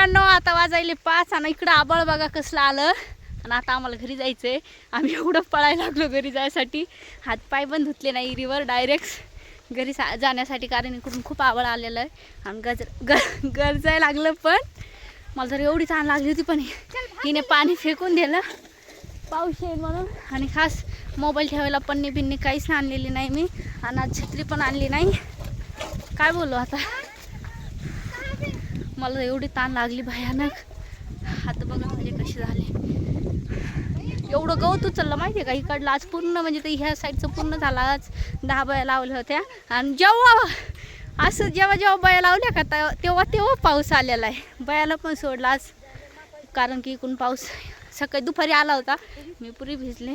मित्रांनो आता वाजायले पाच आणि इकडं आबळ बघा कसलं आलं. आणि आता आम्हाला घरी जायचं आहे आम्ही एवढं पळायला लागलो घरी जायसाठी. हातपाय पण धुतले नाही रिवर डायरेक्ट घरी सा जाण्यासाठी कारण इकडून खूप आवड आलेलं आहे. आणि गजर ग गरजाय लागलं पण मला तर एवढी ताण लागली होती पण हिने पाणी फेकून दिलं. पाऊस येईल म्हणून. आणि खास मोबाईल ठेवायला पन्नी बिन्नी काहीच आणलेली नाही मी. आणि आज छत्री पण आणली नाही. काय बोलू आता? मला एवढी ताण लागली भयानक. हात बघा म्हणजे कसे झाले. एवढं गवत उचललं माहिती आहे का? इकडलं आज पूर्ण म्हणजे ते ह्या साईडचं पूर्ण झालं. आज दहा बया लावल्या होत्या. आणि जेव्हा असं जेव्हा जेव्हा बया लावल्या का तेव्हा तेव्हा तेव्हा पाऊस आलेला आहे. बयाला पण सोडला आज. कारण की इकडून पाऊस सकाळी दुपारी आला होता. मी पुरी भिजले.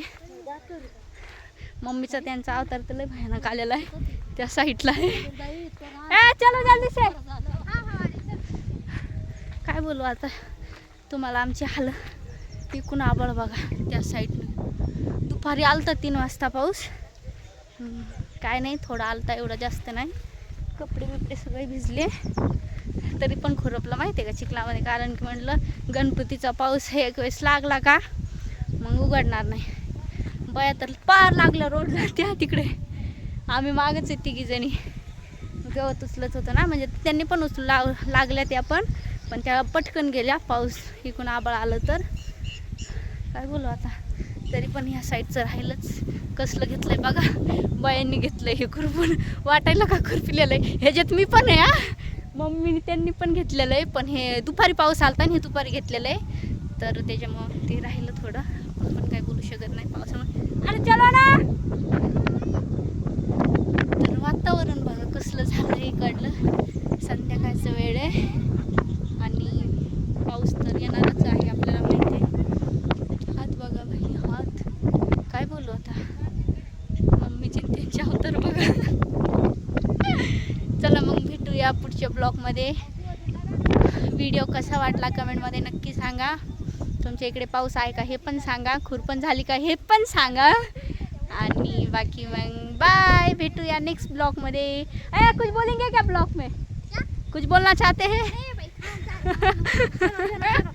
मम्मीचा त्यांचा अवतार तर लय भयानक आलेला आहे. त्या साईडला आहे. चला चलो जल्दी से. बोलू आता? तुम्हाला आमची हाल तिकून आबळ बघा त्या साईडनं. दुपारी आलता तीन वाजता पाऊस. काय नाही थोडा आलता एवढा जास्त नाही. कपडे बिपडे सगळे भिजले. तरी पण खुरपलं माहिती आहे का चिखलामध्ये? कारण की म्हटलं गणपतीचा पाऊस हे एक वेळेस लागला का मग उघडणार नाही. बया तर पार लागलं रोडला त्या तिकडे. आम्ही मागच आहे तिघी जणी गवत उचलत होतं ना म्हणजे त्यांनी पण उचलू लाव लागल्या त्या पण. पण त्या पटकन गेल्या पाऊस इकडून आबाळ आलं तर. काय बोलू आता? तरी पण ह्या साईडचं राहिलंच. कसलं घेतलंय बघा. बायांनी घेतलंय हे खुरपून वाटायला का खुरपिलेलं आहे ह्याच्यात मी पण आहे हा. मम्मीने त्यांनी पण घेतलेलं आहे पण हे दुपारी पाऊस आलता आणि हे दुपारी घेतलेलं आहे तर त्याच्यामुळं ते राहिलं थोडं. आपण पण काय बोलू शकत नाही पावसामुळे. अरे चला ना! तर वातावरण बघा कसलं झालं इकडलं संध्याकाळचं वेळ आहे आणि पाऊस तर येणारच आहे आपल्याला माहिती आहे हात बघा भाई हात काय बोलू आता मम्मीचे आणि त्यांचे अवतार बघा चला मग पुढच्या ब्लॉगमध्ये. व्हिडिओ कसा वाटला कमेंटमध्ये नक्की सांगा. तुमच्या इकडे पाऊस आहे का हे पण सांगा. खुरपण झाली का हे पण सांगा. आणि बाकी मग बाय भेटूया नेक्स्ट ब्लॉगमध्ये अरे कुछ बोलेंगे क्या ब्लॉग में? कुछ बोलना चाहते हैं?